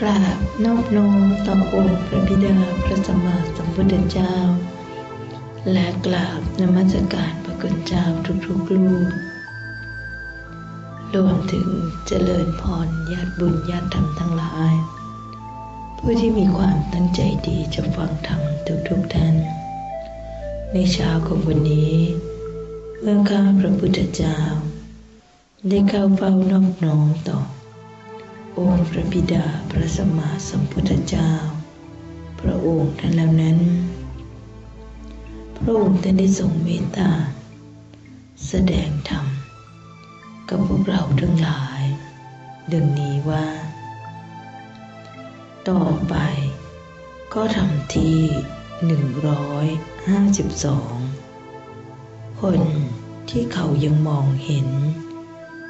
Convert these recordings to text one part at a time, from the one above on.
กราบนอบน้อมต่อองค์พระบิดาพระสัมมาสัมพุทธเจ้า และกราบนมัสการพระคุณเจ้าทุกๆลูกรวมถึงเจริญพรญาติบุญญาติธรรมทั้งหลาย ผู้ที่มีความตั้งใจดีจะฟังธรรมทุกๆท่าน ในเช้าของวันนี้เมื่อข้าพระพุทธเจ้า ได้เข้าเฝ้านอบน้อมต่อ องค์พระบิดาพระสัมมาสัมพุทธเจ้า พระองค์ท่านแล้วนั้น พระองค์ท่านได้ทรงเมตตา แสดงธรรม กับพวกเราทั้งหลาย ดังนี้ว่า ต่อไปก็ทำที่หนึ่งร้อยห้าสิบสองคนที่เขายังมองเห็น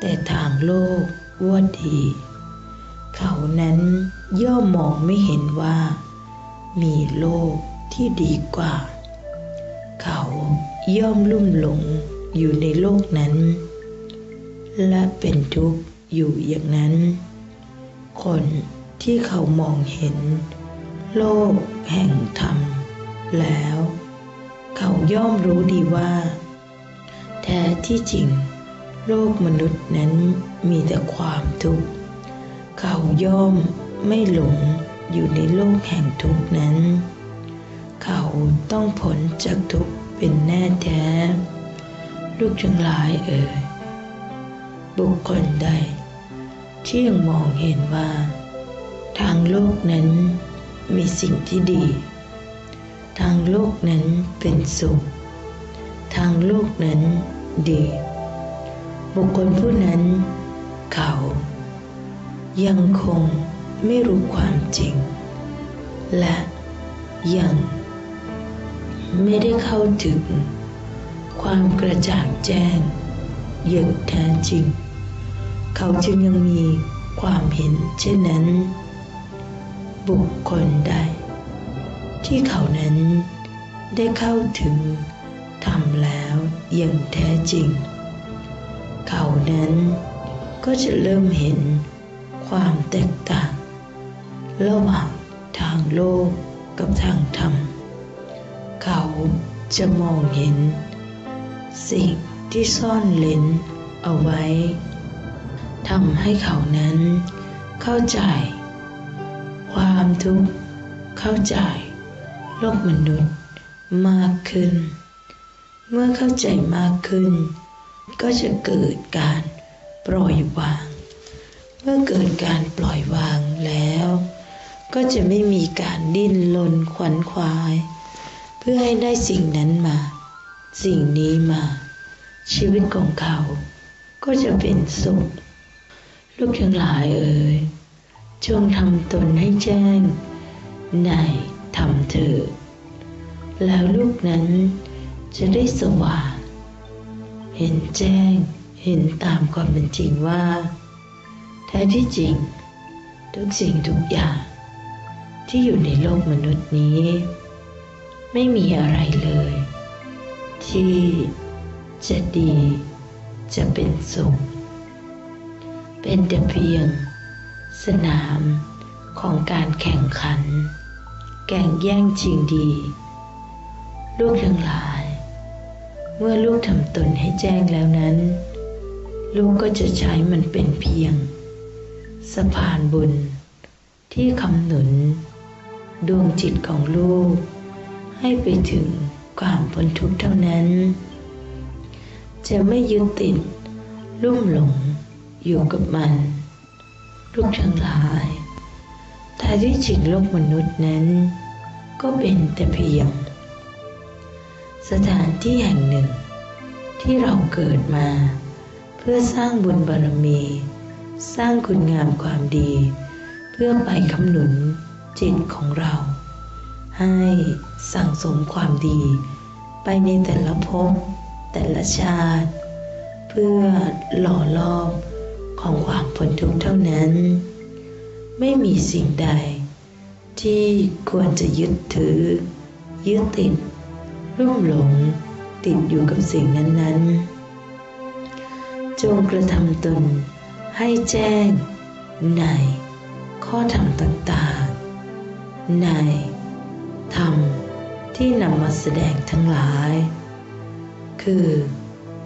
แต่ทางโลกว่าดี เขานั้นย่อมมองไม่เห็นว่า มีโลกที่ดีกว่า เขาย่อมลุ่มหลงอยู่ในโลกนั้น และเป็นทุกข์อยู่อย่างนั้น คนที่เขามองเห็น โลกแห่งธรรม แล้ว เขาย่อมรู้ดีว่า แท้ที่จริง โลกมนุษย์นั้นมีแต่ความทุกข์ เขาย่อมไม่หลงอยู่ในโลกแห่งทุกนั้น เขาต้องพ้นจากทุกเป็นแน่แท้ ลูกทั้งหลายเอ่ยบุคคลใดที่ยังมองเห็นว่า ทางโลกนั้นมีสิ่งที่ดี ทางโลกนั้นเป็นสุข ทางโลกนั้นดี บุคคลผู้นั้นเขา ยังคงไม่รู้ความจริง และยังไม่ได้เข้าถึง ความกระจ่างแจ้งอย่างแท้จริง เขาจึงยังมีความเห็นเช่นนั้น บุคคลใด ที่เขานั้นได้เข้าถึงทำแล้วอย่างแท้จริง เขานั้นก็จะเริ่มเห็น ความแตกต่าง ระหว่างทางโลกกับทางธรรม เขาจะมองเห็น สิ่งที่ซ่อนเลนเอาไว้ทำให้เขานั้น เข้าใจ ความทุกข์เข้าใจโลกมนุษย์มากขึ้น เมื่อเข้าใจมากขึ้น ก็จะเกิดการปล่อยวาง เมื่อเกิดการปล่อยวางแล้ว ก็จะไม่มีการดิ้นรนขวัญขวาย เพื่อให้ได้สิ่งนั้นมา สิ่งนี้มา ชีวิตของเขา ก็จะเป็นสุข ลูกทั้งหลายเอ่ยจงทำตนให้แจ้ง ในทำเถิดแล้วลูกนั้นจะได้สว่าง เห็นแจ้ง เห็นตามความเป็นจริงว่า แท้ที่จริง ทุกสิ่งทุกอย่าง ที่อยู่ในโลกมนุษย์นี้ ไม่มีอะไรเลย ที่จะดีจะเป็นสุข เป็นแต่เพียง สนามของการแข่งขันแก่งแย่งชิงดี ลูกทั้งหลาย เมื่อลูกทำตนให้แจ้งแล้วนั้น ลูกก็จะใช้มันเป็นเพียง สะพานบุญ ที่คำหนุน ดวงจิตของลูก ให้ไปถึงความพ้นทุกข์เท่านั้น จะไม่ยึดติดลุ่มหลงอยู่กับมัน ลูกทั้งหลายท้ายที่จริงโลกมนุษย์นั้น ก็เป็นแต่เพียง สถานที่แห่งหนึ่งที่เราเกิดมา เพื่อสร้างบุญบารมี สร้างคุณงามความดี เพื่อไปคำหนุนจิตของเรา ให้สั่งสมความดี ไปในแต่ละภพแต่ละชาติ เพื่อหล่อลอบของความพ้นทุกข์เท่านั้น ไม่มีสิ่งใด ที่ควรจะยึดถือ ยึดติดรุ่มหลงติดอยู่กับสิ่งนั้นๆ จงกระทำตน ให้แจ้งในข้อธรรมต่างๆ ในธรรมที่นำมาแสดงทั้งหลาย คือ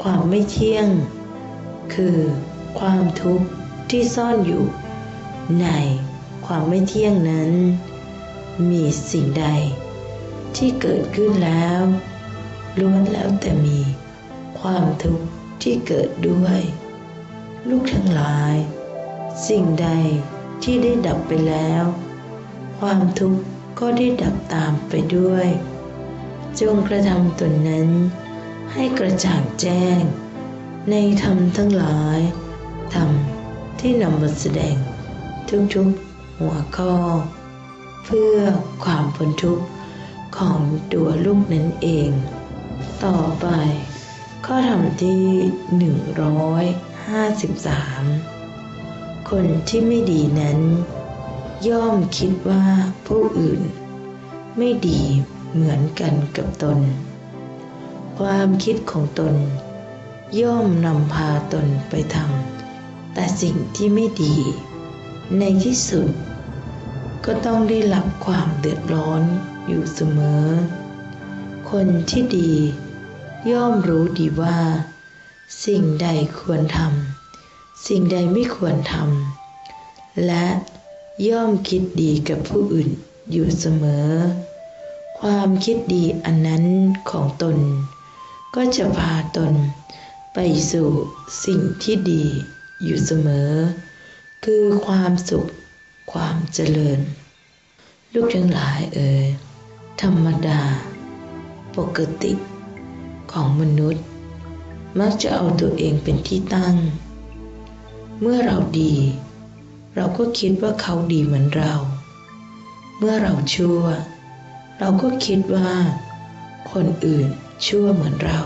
ความไม่เที่ยง คือความทุกข์ที่ซ่อนอยู่ ในความไม่เที่ยงนั้น มีสิ่งใดที่เกิดขึ้นแล้วล้วนแล้วแต่มีความทุกข์ที่เกิดด้วย ลูกทั้งหลาย สิ่งใดที่ได้ดับไปแล้ว ความทุกข์ก็ได้ดับตามไปด้วย จงกระทำตนนั้น ให้กระจ่างแจ้ง ในธรรมทั้งหลายธรรมที่นำมาแสดงทุกๆหัวข้อ เพื่อความพ้นทุกข์ของตัวลูกนั่นเอง ต่อไปข้อธรรมที่หนึ่งร้อย 53 คนที่ไม่ดีนั้น ย่อมคิดว่าผู้อื่น ไม่ดีเหมือนกันกับตน ความคิดของตน ย่อมนำพาตนไปทำแต่สิ่งที่ไม่ดี ในที่สุด ก็ต้องได้รับความเดือดร้อนอยู่เสมอ คนที่ดี ย่อมรู้ดีว่า สิ่งใดควรทำสิ่งใดไม่ควรทำและย่อมคิดดีกับผู้อื่นอยู่เสมอ ความคิดดีอันนั้นของตน ก็จะพาตนไปสู่สิ่งที่ดีอยู่เสมอ คือความสุขความเจริญ ลูกทั้งหลายเอ่ยธรรมดา ปกติของมนุษย์ มักจะเอาตัวเองเป็นที่ตั้ง เมื่อเราดี เราก็คิดว่าเขาดีเหมือนเรา เมื่อเราชั่ว เราก็คิดว่า คนอื่นชั่วเหมือนเรา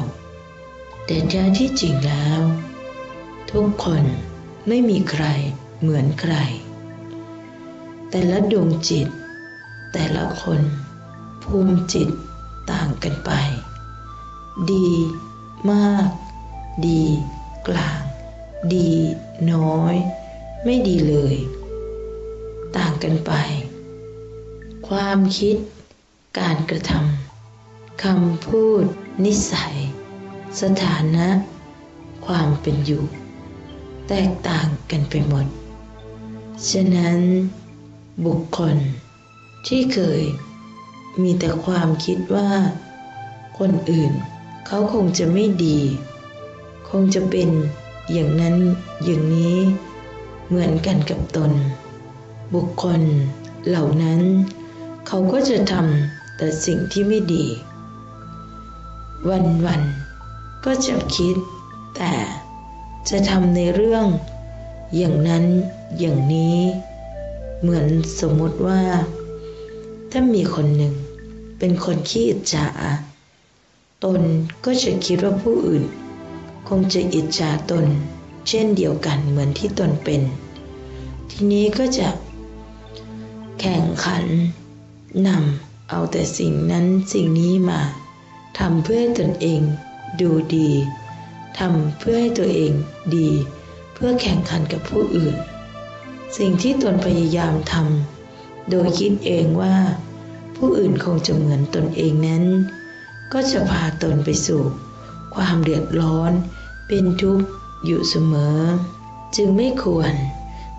แต่แท้ที่จริงแล้ว ทุกคนไม่มีใครเหมือนใคร แต่ละดวงจิต แต่ละคน ภูมิจิตต่างกันไป ดีมาก ดี กลาง ดี น้อย ไม่ดีเลย ต่างกันไป ความคิด การกระทำคำพูด นิสัย สถานะ ความเป็นอยู่ แตกต่างกันไปหมด ฉะนั้น บุคคลที่เคยมีแต่ความคิดว่า คนอื่นเขาคงจะไม่ดี คงจะเป็นอย่างนั้นอย่างนี้เหมือนกันกับตน บุคคลเหล่านั้น เขาก็จะทำแต่สิ่งที่ไม่ดี วันวันก็จะคิด แต่จะทำในเรื่อง อย่างนั้นอย่างนี้ เหมือนสมมติว่า ถ้ามีคนหนึ่งเป็นคนขี้อิจฉาตนก็จะคิดว่าผู้อื่น งจะอิจฉาตน เช่นเดียวกันเหมือนที่ตนเป็น ทีนี้ก็จะ แข่งขันนำเอาแต่สิ่งนั้นสิ่งนี้มาทำเพื่อให้ตนเองดูดีทำเพื่อให้ตัวเองดี เพื่อแข่งขันกับผู้อื่น สิ่งที่ตนพยายามทำโดยคิดเองว่า ผู้อื่นคงจะเหมือนตนเองนั้น ก็จะพาตนไปสู่ ความเดือดร้อน เป็นทุกข์อยู่เสมอ จึงไม่ควร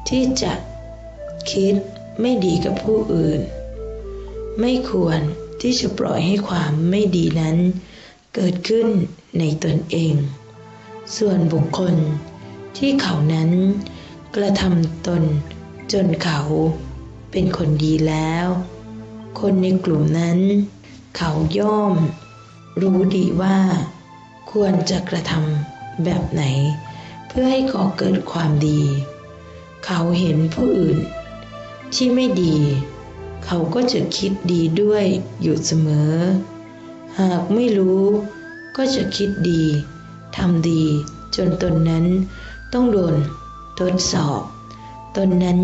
ที่จะคิดไม่ดีกับผู้อื่น ไม่ควรที่จะปล่อยให้ความไม่ดีนั้น เกิดขึ้นในตนเอง ส่วนบุคคลที่เขานั้น กระทำตนจนเขาเป็นคนดีแล้ว คนในกลุ่มนั้น เขาย่อม รู้ดีว่า ควรจะกระทำ แบบไหน เพื่อให้ก่อเกิดความดี เขาเห็นผู้อื่น ที่ไม่ดี เขาก็จะคิดดีด้วยอยู่เสมอ หากไม่รู้ก็จะคิดดีทำดีจนตนนั้นต้องโดนทดสอบ ตนนั้น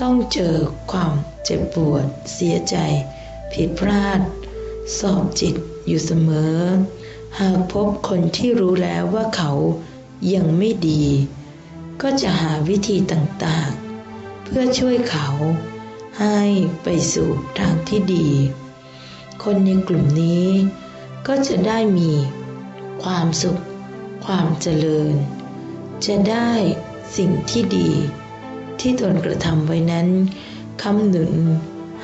ต้องเจอความเจ็บปวดเสียใจ ผิดพลาด สอบจิตอยู่เสมอ หากพบคนที่รู้แล้วว่าเขายังไม่ดี ก็จะหาวิธีต่างๆ เพื่อช่วยเขาให้ไปสู่ทางที่ดี คนในกลุ่มนี้ก็จะได้มีความสุข ความเจริญ จะได้สิ่งที่ดี ที่ตนกระทำไว้นั้นคำหนุน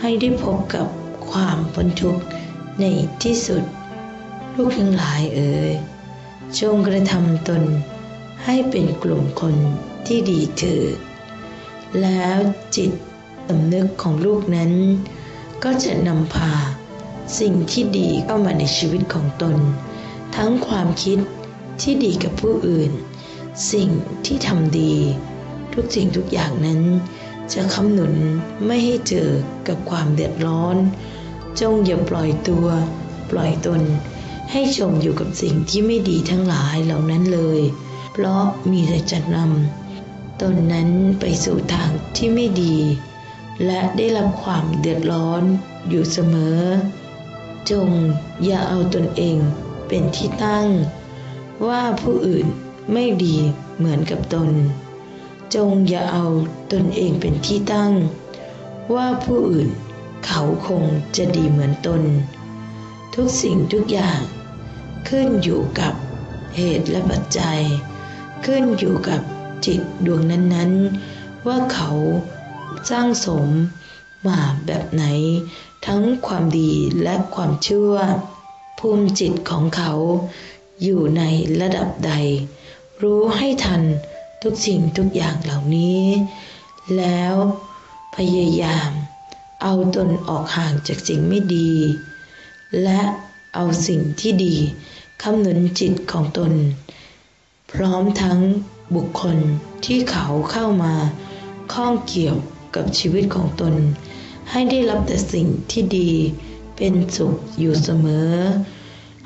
ให้ได้พบกับความพ้นทุกข์ในที่สุด ลูกทั้งหลายเอ๋ยจงกระทำตนให้เป็นกลุ่มคนที่ดีเถิด แล้วจิตสำนึกของลูกนั้น ก็จะนำพาสิ่งที่ดีเข้ามาในชีวิตของตน ทั้งความคิดที่ดีกับผู้อื่น สิ่งที่ทำดี ทุกสิ่งทุกอย่างนั้น จะคำหนุนไม่ให้เจอกับความเดือดร้อน จงอย่าปล่อยตัว ปล่อยตน ให้จมอยู่กับสิ่งที่ไม่ดีทั้งหลายเหล่านั้นเลย เพราะมีแต่จะนำตนนั้นไปสู่ทางที่ไม่ดี และได้รับความเดือดร้อนอยู่เสมอ จงอย่าเอาตนเองเป็นที่ตั้ง ว่าผู้อื่นไม่ดีเหมือนกับตน จงอย่าเอาตนเองเป็นที่ตั้ง ว่าผู้อื่นเขาคงจะดีเหมือนตน ทุกสิ่งทุกอย่าง ขึ้นอยู่กับเหตุและปัจจัย ขึ้นอยู่กับจิตดวงนั้นๆ ว่าเขาสร้างสมมาแบบไหน ทั้งความดีและความชั่วภูมิจิตของเขาอยู่ในระดับใด รู้ให้ทันทุกสิ่งทุกอย่างเหล่านี้ แล้วพยายามเอาตนออกห่างจากสิ่งไม่ดี และ เอาสิ่งที่ดีคำหนุนจิตของตน พร้อมทั้งบุคคลที่เขาเข้ามาข้องเกี่ยวกับชีวิตของตน ให้ได้รับแต่สิ่งที่ดีเป็นสุขอยู่เสมอ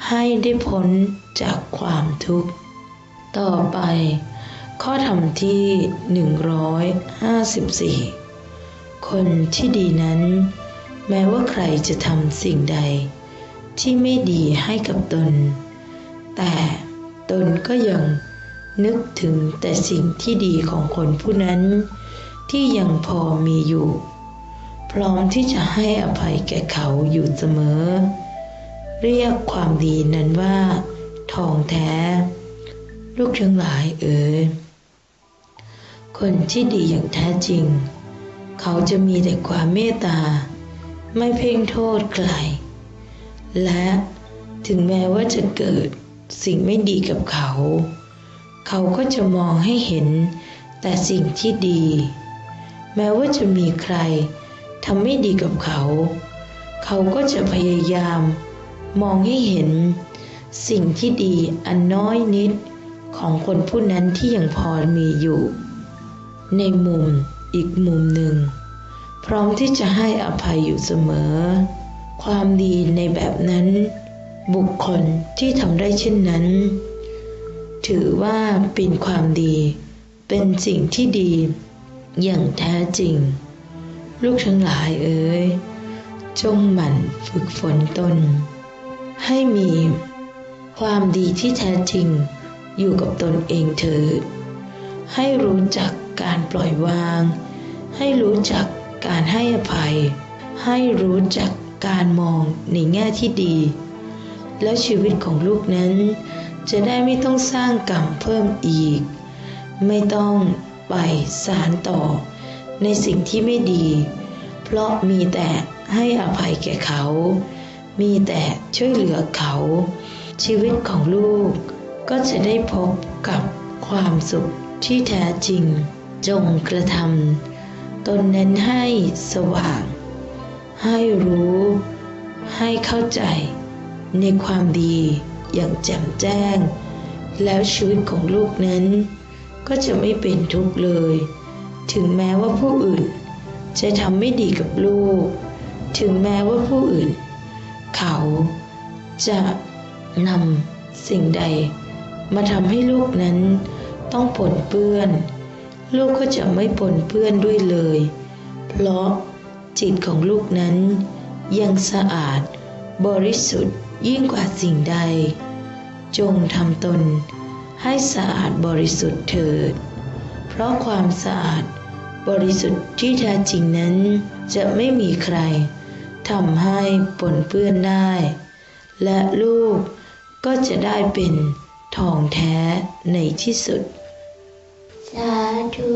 ให้ได้พ้นจากความทุกข์ ต่อไป ข้อธรรมที่ 154 คนที่ดีนั้น แม้ว่าใครจะทำสิ่งใด ที่ไม่ดีให้กับตน แต่ตนก็ยังนึกถึงแต่สิ่งที่ดีของคนผู้นั้น ที่ยังพอมีอยู่ พร้อมที่จะให้อภัยแก่เขาอยู่เสมอ เรียกความดีนั้นว่า ทองแท้ ลูกทั้งหลายเอ๋ยคนที่ดีอย่างแท้จริง เขาจะมีแต่ความเมตตา ไม่เพ่งโทษใคร และถึงแม้ว่าจะเกิดสิ่งไม่ดีกับเขา เขาก็จะมองให้เห็นแต่สิ่งที่ดี แม้ว่าจะมีใครทำไม่ดีกับเขา เขาก็จะพยายาม มองให้เห็น สิ่งที่ดีอันน้อยนิดของคนผู้นั้นที่ยังพอมีอยู่ ในมุมอีกมุมหนึ่ง พร้อมที่จะให้อภัยอยู่เสมอ ความดีในแบบนั้น บุคคลที่ทำได้เช่นนั้น ถือว่าเป็นความดี เป็นสิ่งที่ดี อย่างแท้จริง ลูกทั้งหลายเอ๋ยจงหมั่นฝึกฝนตน ให้มีความดีที่แท้จริงอยู่กับตนเองเถิด ให้รู้จักการปล่อยวาง ให้รู้จักการให้อภัย ให้รู้จัก การมองในแง่ที่ดี แล้วชีวิตของลูกนั้น จะได้ไม่ต้องสร้างกรรมเพิ่มอีก ไม่ต้องไปสารต่อ ในสิ่งที่ไม่ดี เพราะมีแต่ให้อภัยแก่เขา มีแต่ช่วยเหลือเขา ชีวิตของลูกก็จะได้พบกับความสุขที่แท้จริง จงกระทำตนนั้นให้สว่าง ให้รู้ ให้เข้าใจ ในความดีอย่างแจ่มแจ้ง แล้วชีวิตของลูกนั้น ก็จะไม่เป็นทุกข์เลย ถึงแม้ว่าผู้อื่น จะทำไม่ดีกับลูก ถึงแม้ว่าผู้อื่น เขาจะนำสิ่งใด มาทำให้ลูกนั้นต้องปนเปื้อน ลูกก็จะไม่ปนเปื้อนด้วยเลย เพราะ จิตของลูกนั้น ยังสะอาด บริสุทธิ์ยิ่งกว่าสิ่งใด จงทำตนให้สะอาดบริสุทธิ์เถิด เพราะความสะอาดบริสุทธิ์ที่แท้จริงนั้น จะไม่มีใครทำให้ปนเปื้อนได้ และลูกก็จะได้เป็นทองแท้ในที่สุด สาธุ